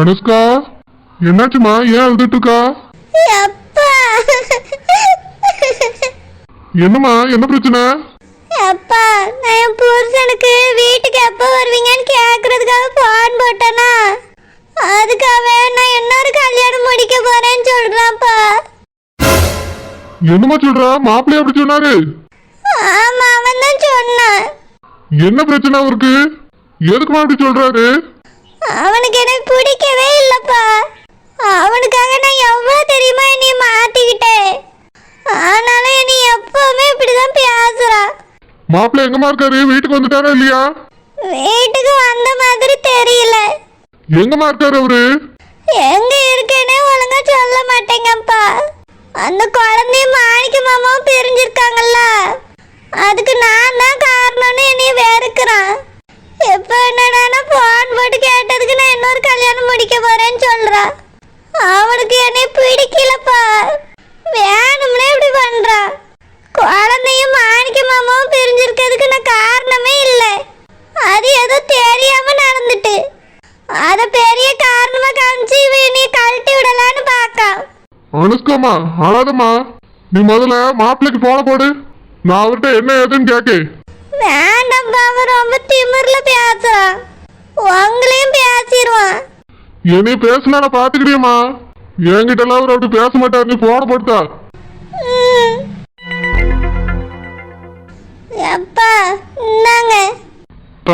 அனுஷ்கா என்னாச்சுமா? ஏன் அழுதுட்டு இருக்கா அப்பா என்னம்மா? என்ன பிரச்சனை? அப்பா நான் என் புருஷனுக்கு வீட்டுக்கு எப்போ வருவீங்கன்னு கேட்கறதுக்காக ஃபோன் போட்டேனா. அதுக்காக நான் இன்னொரு கல்யாணம் முடிக்க போறேன்னு சொல்றான்ப்பா. என்னம்மா சொல்றா? மாப்பிள்ளை அப்படி சொன்னாரு. ஆமா அவன் தான் சொன்னான். என்ன பிரச்சனை அவருக்கு? எதுக்குமா அப்படி சொல்றாரு அவனுக்கு எனக்கு பிடிக்கவே இல்லப்பா அவனுக்காக நான் எவ்வளோ தெரியுமா என்னைய மாத்திக்கிட்டேன் ஆனாலும் என்னை எப்பவுமே இப்படிதான் பேசுறான் எங்கம்மா இருக்காரு வீட்டுக்கு வந்துட்டாரா இல்லையா? வீட்டுக்கு வந்த மாதிரி தெரியல. எங்கம்மா இருக்காரு அவரு? எங்க இருக்கேனே ஒழுங்கா சொல்ல மாட்டேங்கப்பா. அந்த குழந்தையும் மாணிக்க மாமாவும் பிரிஞ்சிருக்காங்கல்ல அதுக்கு நான் தான் காரணம்னு என்னைய வெறுக்கிறான் எப்போ என்னடானா ஃபோன் போட்டு கேட்டதுக்கு நான் இன்னொரு கல்யாணம் முடிக்க போறேன்னு சொல்றான் அவனுக்கு என்னை பிடிக்கலப்பா வேணும்னே இப்படி பண்றான் குழந்தையும் மாணிக்க மாமாவும் பிரிஞ்சிருக்கிறதுக்கு நான் காரணமே இல்லை அது ஏதோ தெரியாம நடந்துட்டு அத பெரிய காரணமா காமிச்சு நீ கழட்டி விடலான்னு பார்க்கான் அனுஷ்காமா அழாதம்மா நீ முதல்ல மாப்பிள்ளைக்கு போன போடு. நான் அவர்கிட்ட என்ன ஏதுன்னு கேக்கு. வேண்டாம்ப்பா அவன் ரொம்ப திமிர்ல பேசுறான் உங்களையும் பேசிடுவான் என்னை பேசல நான் பாத்துக்கிறியம்மா. என்கிட்ட எல்லாம் அவர் அப்படி பேச மாட்டார். நீ போன போட்டா ம். அப்பா இந்தாங்க.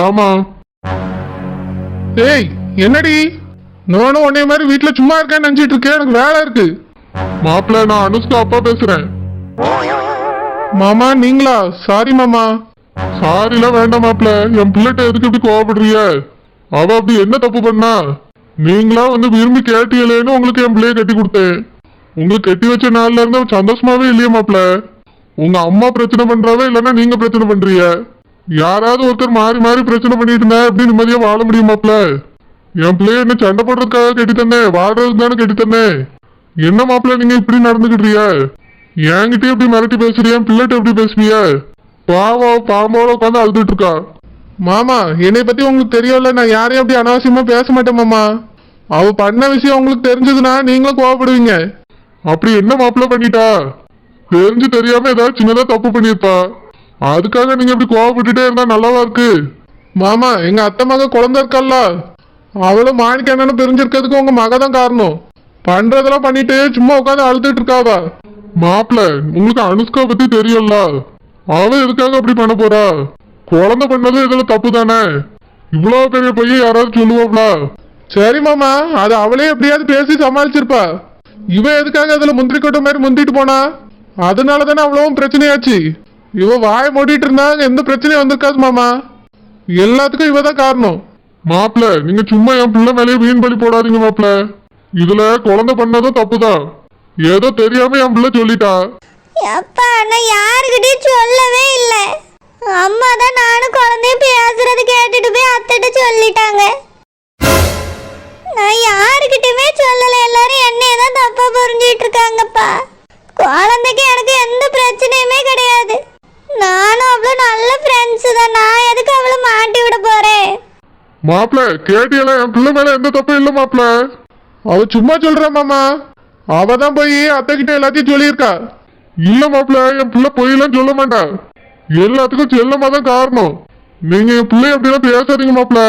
ஆமா ஏய் என்னடி? நானும் உன்னைய மாதிரி வீட்டில் சும்மா இருக்கேன்னு நினைச்சிட்டு இருக்கேன். எனக்கு வேலை இருக்கு. மாப்பிள்ள நான் அனுஷ்கா அப்பா பேசுறேன். மாமா நீங்களா? சாரி மாமா. சாரிலாம் வேண்டாம் மாப்பிள்ள. என் பிள்ளைகிட்ட எதுக்கு இப்படி கோவப்படுறீங்க? அவ அப்படி என்ன தப்பு பண்ணா? நீங்களா வந்து விரும்பி கேட்டீங்களேன்னு உங்களுக்கு என் பிள்ளைய கட்டி கொடுத்தேன். உங்களுக்கு கட்டி வச்ச நாள்ல இருந்து அவ சந்தோஷமாவே இல்லையே மாப்பிள்ள. உங்க அம்மா பிரச்சனை பண்றாவே இல்லைன்னா நீங்க பிரச்சனை பண்றீங்க. யாராவது ஒருத்தர் மாறி மாறி பிரச்சனை பண்ணிட்டு இருந்தா எப்படி நிம்மதியா வாழ முடியும் மாப்பிள்ள? என் பிள்ளைய என்ன சண்டை போடுறதுக்காக கட்டி தந்தேன் வாடுறதுக்கு தானே கட்டி தந்தேன் என்ன மாப்பிள்ள நீங்க இப்படி நடந்துக்கிட்டீங்க என்கிட்டயும் இப்படி மிரட்டி பேசுறியா? பிள்ளைகிட்ட எப்படி பேசுவிய? பாவம் பாம்போட உட்காந்து அழுதுட்டு இருக்கா மாமா என்னை பத்தி உங்களுக்கு தெரியல நான் யாரையும் அப்படி அனாவசியமா பேச மாட்டேன் மாமா. அவ பண்ண விஷயம் உங்களுக்கு தெரிஞ்சதுன்னா நீங்களும் கோவப்படுவீங்க. அப்படி என்ன மாப்பிள்ள பண்ணிட்டா? தெரிஞ்சு தெரியாம ஏதாவது சின்னதா தப்பு பண்ணியிருப்பா. அதுக்காக நீங்க இப்படி கோவப்பட்டுட்டே இருந்தா நல்லாவா இருக்கு? மாமா எங்க அத்தை மக குழந்தை இருக்கல்ல அவளும் மாணிக்க அண்ணனும் பிரிஞ்சிருக்கிறதுக்கு உங்க மக தான் காரணம். பண்றதெல்லாம் பண்ணிட்டு சும்மா உட்காந்து அழுதுட்டு இருக்காவா. மாப்பிள்ள உங்களுக்கு அனுஷ்கா பத்தி தெரியும்ல. அவ எதுக்காக அப்படி பண்ண போறா? குழந்தை பண்ணது இதுல தப்பு தானே? இவ்வளவு பெரிய பையன் யாராவது சொல்லுவாங்களா சரி மாமா அது அவளே எப்படியாவது பேசி சமாளிச்சிருப்பா. இவ எதுக்காக அதுல முந்திரி கொட்ட மாதிரி முந்திட்டு போனா? அதனால தானே அவ்வளவும் பிரச்சனையாச்சு. இவ வாய மூடிட்டு இருந்தா எந்த பிரச்சனையும் வந்திருக்காது மாமா. எல்லாத்துக்கும் இவ தான் காரணம். மாப்பிள்ள நீங்க சும்மா என் பிள்ளை மேலேயே வீண் பலி போடாதீங்க மாப்பிள்ள இதுல குழந்தை பண்ணதும் தப்புதான். ஏதோ தெரியாம என் பிள்ளை சொல்லிட்டா. எப்பா நான் யாருக்கிட்டையும் சொல்லவே இல்லை. அம்மா தான் நானும் குழந்தையும் பேசுறது கேட்டுட்டு போய் அத்தைட்ட சொல்லிட்டாங்க. நான் யாருக்கிட்டயுமே சொல்லலை. எல்லாரும் என்னைய தான் தப்பா புரிஞ்சிட்டு இருக்காங்கப்பா குழந்தைக்கு எனக்கு எந்த பிரச்சனையுமே கிடையாது. நானும் அவ்வளோ நல்ல ஃப்ரெண்ட்ஸு தான். நான் எதுக்கு அவளை மாட்டி மாப்பிள்ள கேட்டியல என் பிள்ளை மேல எந்த தப்பும் இல்ல மாப்பிள்ள அவ சும்மா சொல்றா மாமா. அவ தான் போய் அத்தை கிட்ட எல்லாத்தையும் சொல்லியிருக்கா. இல்ல மாப்பிள்ள என் பிள்ளை பொய்யெல்லாம் சொல்ல மாட்டா. எல்லாத்துக்கும் செல்லமா தான் காரணம். நீங்க என் பிள்ளை அப்படிலாம் பேசாதீங்க மாப்பிள்ள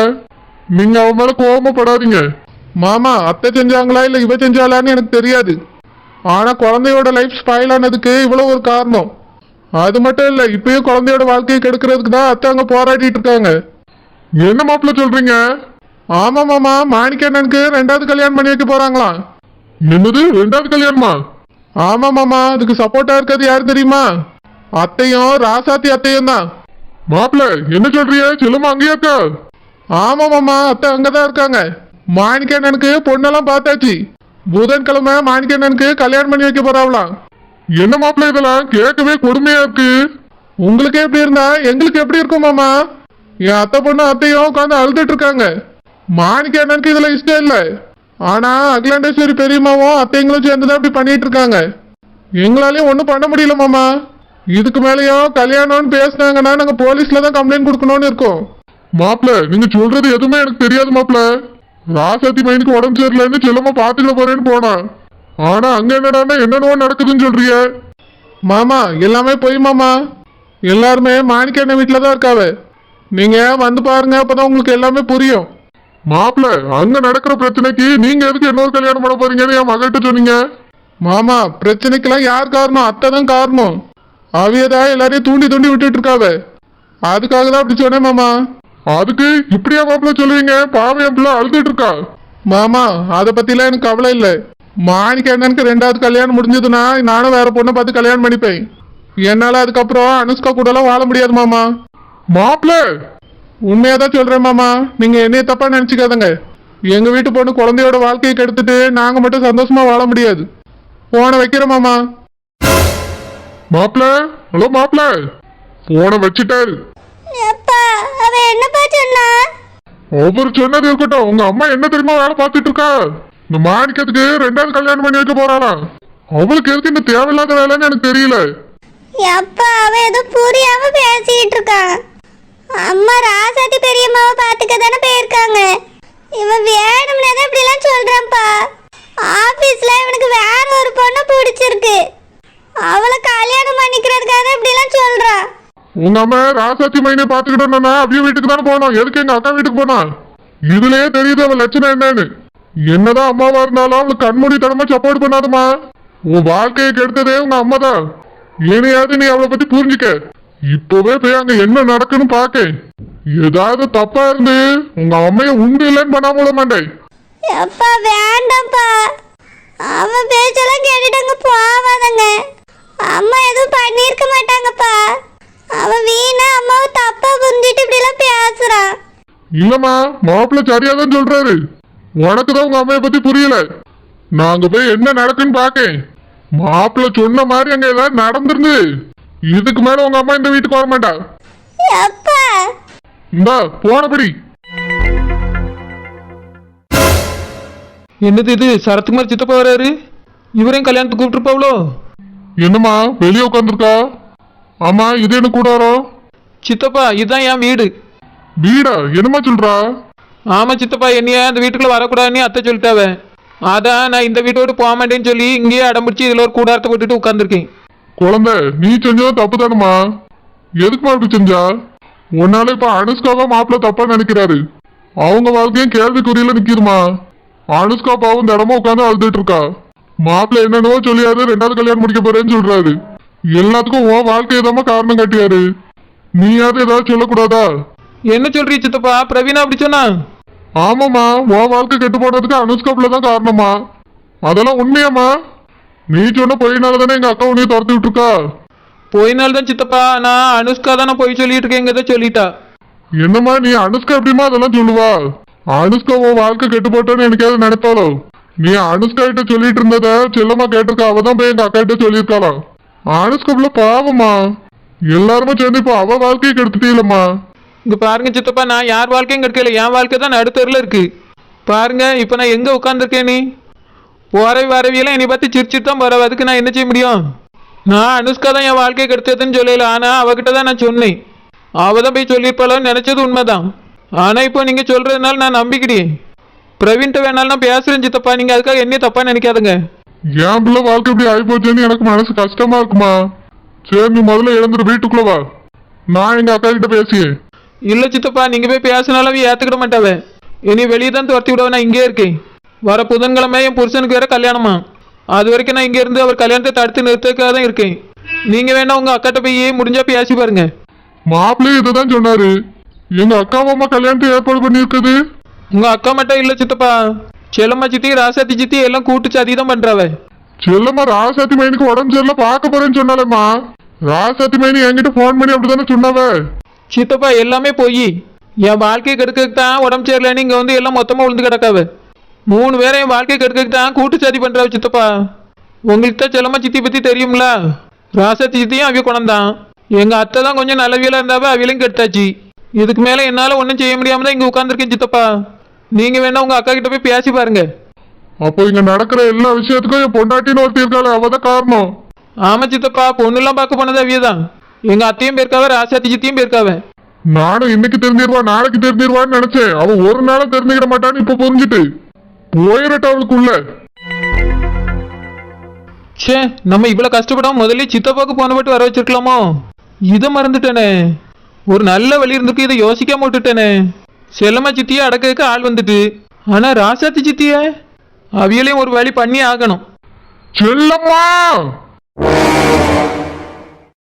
நீங்க அவன் மேல கோபப்படாதீங்க மாமா அத்தை செஞ்சாங்களா இல்ல இவ செஞ்சாலான்னு எனக்கு தெரியாது. ஆனா குழந்தையோட லைஃப் ஸ்பாயில் ஆனதுக்கு இவ்வளவு ஒரு காரணம். அது மட்டும் இல்ல இப்பயும் குழந்தையோட வாழ்க்கையை கெடுக்கிறதுக்கு தான் அத்தை அங்க போராடிட்டு இருக்காங்க. என்ன மாப்பிள்ள சொல்றீங்க? ஆமா மாமா மாணிக்கண்ணனுக்கு ரெண்டாவது கல்யாணம் பண்ணி வைக்க போறாங்களாம். என்னது ரெண்டாவது கல்யாணமா? ஆமா மாமா அதுக்கு சப்போர்ட்டா இருக்கிறது யாரு தெரியுமா? அத்தையும் ராசாத்தி அத்தையும் தான். மாப்பிள்ள என்ன சொல்றீங்க? செல்லமா அங்கேயா இருக்கா. ஆமா மாமா அத்தை அங்கதான் இருக்காங்க. மாணிக்கண்ணனுக்கு பொண்ணெல்லாம் பார்த்தாச்சு. புதன்கிழமை மாணிக்கண்ணனுக்கு கல்யாணம் பண்ணி வைக்க போறாங்களாம். என்ன மாப்பிள்ள இதெல்லாம்? கேட்கவே கொடுமையா இருக்கு. உங்களுக்கு எப்படி இருந்தா எங்களுக்கு எப்படி இருக்கும் மாமா? என் அத்தை பொண்ணு அத்தையும் உட்காந்து அழுதுட்டு இருக்காங்க. மாணிக்க அண்ணனுக்கு இதுல இஷ்டம் இல்லை. ஆனா அகிலாண்டேஸ்வரி பெரியம்மாவும் அத்தைங்களும் சேர்ந்து தான் இப்படி பண்ணிட்டு இருக்காங்க. எங்களாலையும் ஒன்றும் பண்ண முடியல மாமா. இதுக்கு மேலேயும் கல்யாணம்னு பேசுனாங்கன்னா நாங்க போலீஸ்ல தான் கம்ப்ளைண்ட் கொடுக்கணும்னு இருக்கோம். மாப்பிள்ள நீங்க சொல்றது எதுவுமே எனக்கு தெரியாது மாப்பிள்ள ராசாத்தி மைனுக்கு உடம்பு சரியில்லைன்னு செல்லம்மா பாத்துக்க போறேன்னு போனான் ஆனா அங்க என்னடான்னா என்னென்னவோ நடக்குதுன்னு சொல்றிய. மாமா எல்லாமே போய் மாமா. எல்லாருமே மாணிக்க அண்ணன் வீட்டில் தான் இருக்காவே. நீங்க வந்து பாருங்க அப்பதான் உங்களுக்கு எல்லாமே புரியும். மாப்பிள்ள அங்க நடக்கிற பிரச்சனைக்கு நீங்க எதுக்கு இன்னொரு கல்யாணம் பண்ண போறீங்கன்னு என் மகள்கிட்ட சொன்னீங்க? மாமா பிரச்சனைக்கெல்லாம் யார் காரணம்? அத்தை தான் காரணம். அவியதான் எல்லாரையும் தூண்டி தூண்டி விட்டுட்டு இருக்காவ. அதுக்காக தான் அப்படி சொன்னேன் மாமா. அதுக்கு இப்படியா மாப்பிள்ள சொல்லுவீங்க பாவம் என் பிள்ளை அழுதுட்டு இருக்கா? மாமா அதை பத்திலாம் எனக்கு கவலை இல்லை. மாணிக்க அண்ணனுக்கு ரெண்டாவது கல்யாணம் முடிஞ்சதுன்னா நானும் வேற பொண்ணை பார்த்து கல்யாணம் பண்ணிப்பேன். என்னால அதுக்கப்புறம் அனுஷ்கா கூடலாம் வாழ முடியாது மாமா. மாப்பிள்ள உண்மையா தான் சொல்றேன் மாமா. நீங்க என்னைய தப்பா நினைச்சுக்காதங்க. எங்க வீட்டு பொண்ணு குழந்தையோட வாழ்க்கையை கெடுத்துட்டு நாங்க மட்டும் சந்தோஷமா வாழ முடியாது. போன வைக்கிறேன் மாமா. மாப்பிள்ள ஹலோ மாப்பிள்ள போனை வச்சுட்டாரு. ஒவ்வொரு சொன்னது இருக்கட்டும். உங்க அம்மா என்ன தெரியுமா வேலை பார்த்துட்டு இருக்கா? இந்த மாணிக்கத்துக்கு ரெண்டாவது கல்யாணம் பண்ணி வைக்க போறாளாம் அவளுக்கு எதுக்கு இந்த தேவையில்லாத வேலைன்னு எனக்கு தெரியல. எப்பா அவ ஏதோ புரியாம பேசிக்கிட்டு இருக்கான் அம்மா ராசாத்தி பெரியம்மாவை தானே போயிருக்காங்க. இவன் வேணும்னே தான் இப்படிலாம் சொல்றான்ப்பா. ஆபீஸ்ல இவனுக்கு வேற ஒரு பொண்ணு பிடிச்சிருக்கு. அவளை கல்யாணம் பண்ணிக்கிறதுக்காக தான் இப்படிலாம் சொல்றான் உங்க அம்மா ராசாத்தி மைனை பாத்துக்கிட்டோம்னா அப்படியே வீட்டுக்கு தானே போனோம். எதுக்கு எங்க அக்கா வீட்டுக்கு போனா இதுலயே தெரியுது அவன் லட்சணம் என்னன்னு. என்னதான் அம்மாவா இருந்தாலும் அவளுக்கு கண்மூடி தனமா சப்போர்ட் பண்ணாதம்மா. உன் வாழ்க்கையை கெடுத்ததே உங்க அம்மா தான் இனியாவது நீ அவளை பத்தி புரிஞ்சுக்க. இப்பவே போய் அங்க என்ன நடக்குன்னு பாக்க ஏதாவது தப்பா இருந்து உங்க அம்மைய உண்டு இல்லைன்னு பண்ணாம விட மாட்டேன். எப்பா வேண்டாம்ப்பா. அவன் பேச்செல்லாம் கேட்டுட்டாங்க போவாதங்க. அம்மா எதுவும் பண்ணியிருக்க மாட்டாங்கப்பா. அவன் வீணா அம்மாவை தப்பா புரிஞ்சிட்டு இப்படிலாம் பேசுறான் இல்லம்மா மாப்பிள்ள சரியாதான் சொல்றாரு. உனக்கு தான் உங்க அம்மைய பத்தி புரியல. நாங்க போய் என்ன நடக்குன்னு பாக்கேன். மாப்பிள்ள சொன்ன மாதிரி அங்க ஏதாவது நடந்திருந்து இதுக்கு மேல உங்க அம்மா இந்த வீட்டுக்கு வர மாட்டா எப்பா இந்தா போனபடி. என்னது இது? சரத்குமார் சித்தப்பா வராரு? இவரையும் கல்யாணத்துக்கு கூப்பிட்டுருப்பாவளோ என்னம்மா வெளியே உட்காந்துருக்கா ஆமா இது என்ன கூடாரோ? சித்தப்பா இதுதான் என் வீடு. வீடா? என்னம்மா சொல்றா? ஆமா சித்தப்பா என்னைய அந்த வீட்டுக்குள்ள வரக்கூடாதுன்னு அத்தை சொல்லிட்டாவ. அதான் நான் இந்த வீட்டை விட்டு போக மாட்டேன்னு சொல்லி இங்கேயே அடம்பிடிச்சு இதில் ஒரு கூடாரத்தை போட்டுட்டு உட்காந்துருக்கேன் குழந்தை நீ செஞ்சதும் தப்பு தானுமா எதுக்குமா இப்படி செஞ்சா? உன்னால இப்ப அனுஷ்காவா மாப்பிள்ள தப்பா நினைக்கிறாரு. அவங்க வாழ்க்கையும் கேள்விக்குறியில நிக்குதுமா? அனுஷ்கா பாவம் இடமா உட்காந்து அழுதுட்டு இருக்கா. மாப்பிள்ள என்னென்னவோ சொல்லியாரு ரெண்டாவது கல்யாணம் முடிக்க போறேன்னு சொல்றாரு. எல்லாத்துக்கும் உன் வாழ்க்கையை தான் காரணம் காட்டியாரு. நீயாவது ஏதாவது சொல்லக்கூடாதா? என்ன சொல்றீ சித்தப்பா? பிரவீனா அப்படி சொன்னா? ஆமாம்மா உன் வாழ்க்கை கெட்டு போனதுக்கு அனுஷ்கா பிள்ளை தான் காரணமா அதெல்லாம் உண்மையாம்மா. நீ சொன்ன பொய்னால தானே எங்க அக்கா உன்னைய துரத்தி விட்டுருக்கா? போய் நாள் தான் சித்தப்பா நான் அனுஷ்கா தானே போய் சொல்லிட்டு இருக்கேங்கிறத சொல்லிட்டா. என்னம்மா நீ அனுஷ்கா எப்படிமா அதெல்லாம் சொல்லுவா? அனுஷ்கா உன் வாழ்க்கை கெட்டு போட்டேன்னு எனக்காவது நினைப்பாளோ நீ அனுஷ்கா கிட்ட சொல்லிட்டு இருந்தத செல்லம்மா கேட்டிருக்கா அவ தான் போய் எங்க அக்கா கிட்ட சொல்லியிருக்காளாம் அனுஷ்கா பிள்ளை பாவம்மா. எல்லாருமே சேர்ந்து இப்போ அவ வாழ்க்கையை கெடுத்துட்டீங்களம்மா இங்க பாருங்க சித்தப்பா நான் யார் வாழ்க்கையும் கிடைக்கல என் வாழ்க்கை தான் நடுத்தரில் இருக்கு. பாருங்க இப்போ நான் எங்க உட்காந்துருக்கேன் நீ? போறவி வரவியெல்லாம் என்னை பார்த்து சிரிச்சிட்டு தான் போறவ அதுக்கு நான் என்ன செய்ய முடியும்? நான் அனுஷ்கா தான் என் வாழ்க்கையை கெடுத்ததுன்னு சொல்லல ஆனா அவகிட்ட தான் நான் சொன்னேன். அவ தான் போய் சொல்லியிருப்பாளோன்னு நினைச்சது உண்மைதான். ஆனா இப்போ நீங்க சொல்றதுனால நான் நம்பிக்கிட்டேன் பிரவீன்ட்ட வேணாலும் நான் பேசுறேன் சித்தப்பா நீங்க அதுக்காக என்ன தப்பா நினைக்காதுங்க. என் பிள்ளை வாழ்க்கை இப்படி ஆகிப்போச்சேன்னு எனக்கு மனசு கஷ்டமா இருக்குமா? சரி நீ முதல்ல எழுந்துரு வீட்டுக்குள்ள வா. நான் எங்க அக்கா கிட்ட பேசியேன் இல்ல சித்தப்பா நீங்க போய் பேசினாலும் அவ ஏத்துக்கிட மாட்டாவ. இனி வெளியே தான் துரத்தி விடவ நான் இங்கே இருக்கேன். வர புதன்கிழமை என் புருஷனுக்கு வேற கல்யாணமா? அது வரைக்கும் நான் இங்க இருந்து அவர் கல்யாணத்தை தடுத்து நிறுத்தக்காக தான் இருக்கேன். நீங்க வேணா உங்க அக்காட்ட போய் முடிஞ்சா பேசி பாருங்க. மாப்பிள்ளையும் இதை தான் சொன்னாரு. எங்க அக்கா அம்மா கல்யாணத்தை ஏற்பாடு பண்ணியிருக்குது? உங்க அக்கா மட்டும் இல்ல சித்தப்பா செல்லம்மா சித்தி ராசாத்தி சித்தி எல்லாம் கூட்டு சதி தான் பண்றாவ. செல்லம்மா ராசாத்தி மைனுக்கு உடம்பு சரியில்ல பார்க்க போறேன்னு சொன்னாலேம்மா ராசாத்தி மைனி என்கிட்ட ஃபோன் பண்ணி அப்படிதானே சொன்னாவ? சித்தப்பா எல்லாமே போய். என் வாழ்க்கையை கெடுக்கிறதுக்கு தான் உடம்பு சரியில்லைன்னு இங்க வந்து எல்லாம் மொத்தமா விழுந்து கிடக்காவ. மூணு பேரை என் வாழ்க்கையை கெடுக்கிறதுக்கு தான் கூட்டு சதி பண்றாவ சித்தப்பா. உங்களுக்கு தான் செல்லம்மா சித்தி பத்தி தெரியும்ல? ராசத்தி சித்தியும் அவிய குணம்தான். எங்க அத்தை தான் கொஞ்சம் நல்லவியலா இருந்தாவே அவியலையும் கெடுத்தாச்சு. இதுக்கு மேல என்னால ஒன்றும் செய்ய முடியாம தான் இங்க உட்காந்துருக்கேன் சித்தப்பா. நீங்க வேணா உங்க அக்கா கிட்ட போய் பேசி பாருங்க. அப்போ இங்க நடக்கிற எல்லா விஷயத்துக்கும் என் பொண்டாட்டின்னு ஒருத்தி இருக்காளே அவதான் காரணம். ஆமா சித்தப்பா பொண்ணுலாம் பார்க்க போனது அவிய தான். எங்க அத்தையும் போயிருக்காவ ராசாத்தி சித்தியும் போயிருக்காவ நானும் இன்னைக்கு தெரிஞ்சிருவா நாளைக்கு தெரிஞ்சிருவான்னு நினைச்சேன். அவ ஒரு நாளும் தெரிஞ்சுக்கிட மாட்டான்னு இப்ப புரிஞ்சுட்டு. போயிரட்ட அவளுக்குள்ள ச்சே நம்ம இவ்வளவு கஷ்டப்படாம முதல்ல சித்தப்பாக்கு போன போட்டு வர வச்சிருக்கலாமோ? இதை மறந்துட்டேனே. ஒரு நல்ல வழி இருந்திருக்கு இதை யோசிக்காம விட்டுட்டேனே. செல்லம்மா சித்தியை அடக்கிறதுக்கு ஆள் வந்துட்டு. ஆனா ராசாத்தி சித்திய? அவியலையும் ஒரு வழி பண்ணி ஆகணும். செல்லம்மா!